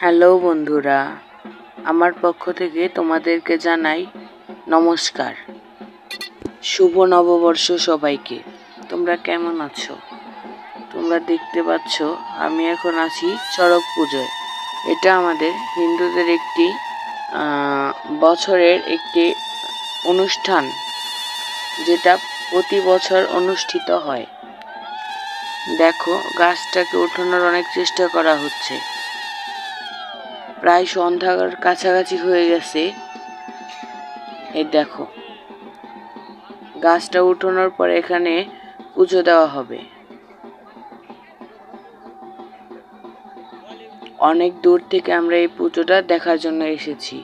Hello বন্ধুরা, আমার পক্ষ থেকে তোমাদেরকে জানাই নমস্কার। শুভ নববর্ষ সবাইকে। তোমরা কেমন আছো? তোমরা দেখতে পাচ্ছ, আমি এখন আছি চড়ক পুজোয়। এটা আমাদের হিন্দুদের একটি বছরের একটি অনুষ্ঠান, যেটা প্রতি বছর অনুষ্ঠিত হয়। দেখো, গাছটাকে ওঠানোর অনেক চেষ্টা করা হচ্ছে। প্রায় সন্ধ্যার কাছাকাছি হয়ে গেছে। এই দেখো। গাছটা উঠানোর পর এখানে পুজো দেওয়া হবে। অনেক দূর থেকে আমরা এই পুজোটা দেখার জন্য এসেছি।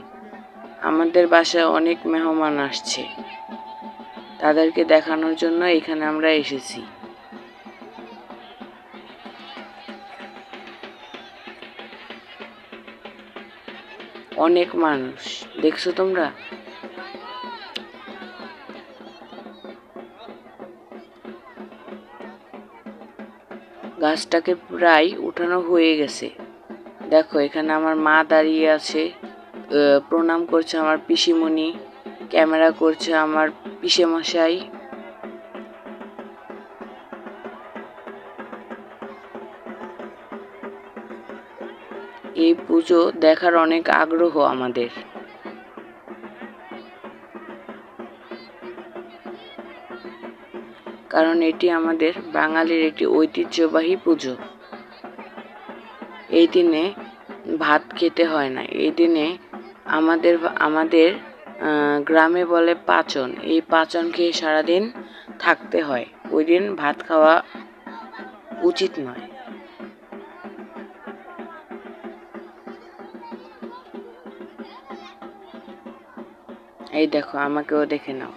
আমাদের বাসায় অনেক মেহমান আসছে। তাদেরকে দেখানোর জন্য এখানে আমরা এসেছি। অনেক মানুষ। দেখছ তোমরা? গাছটাকে প্রায় উঠানো হয়ে গেছে। দেখো, এখানে আমার মা দাঁড়িয়ে আছে প্রণাম করছে আমার পিসিমণি, ক্যামেরা করছে আমার পিসে এই পুজো দেখার অনেক আগ্রহ আমাদের। কারণ এটি আমাদের বাঙালির একটি ঐতিহ্যবাহী পুজো। এই দিনে ভাত খেতে হয় না। এই দিনে আমাদের আমাদের গ্রামে বলে পাচন। এই পাচন খেয়ে সারাদিন থাকতে হয়। ওই দিন ভাত খাওয়া উচিত নয়। এই দেখো আমাকেও দেখে নাও।